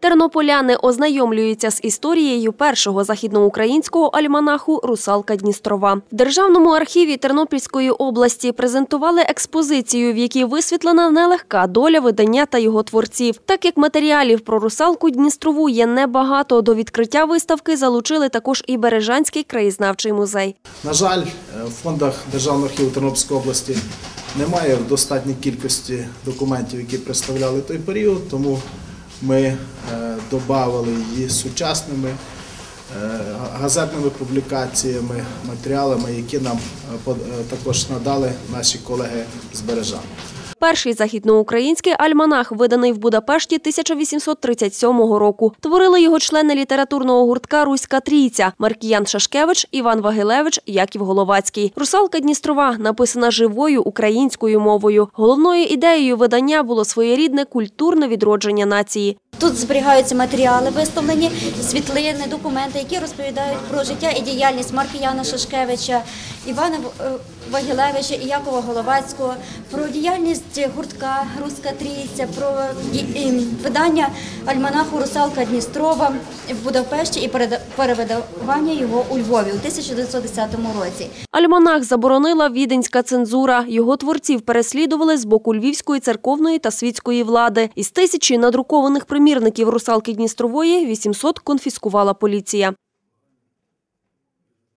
Тернополяни ознайомлюються з історією першого західноукраїнського альманаху Русалка Дністрова. В Державному архіві Тернопільської області презентували експозицію, в якій висвітлена нелегка доля видання та його творців. Так як матеріалів про русалку Дністрову є небагато, до відкриття виставки залучили також і Бережанський краєзнавчий музей. На жаль, е, в фондах Державного архіву Тернопільської області немає в достатній кількості документів, які представляли той період, тому ми додавали її сучасними е, газетними публікаціями, матеріалами, які нам е, е, також надали наші колеги з Бережан. Перший західноукраїнський альманах, виданий в Будапешті 1837 року. Творили його члени літературного гуртка Руська трійця Маркіян Шашкевич, Іван Вагилевич, Яків Головацький. Русалка Дністрова написана живою українською мовою. Головною ідеєю видання було своєрідне культурне відродження нації. Тут зберігаються матеріали виставлені, світлини, документи, які розповідають про життя і діяльність Маркіяна Шашкевича, Івана е, Вагілевича і Якова Головацького, про діяльність гуртка Руська Трійця, про ем, видання альманаху Русалка Дністрова в Будапешті і перевидавання його у Львові у 1910 році. Альманах заборонила віденська цензура. Його творців переслідували з боку львівської церковної та світської влади. Із тисячі надрукованих примірників русалки Дністрової 800 конфіскувала поліція.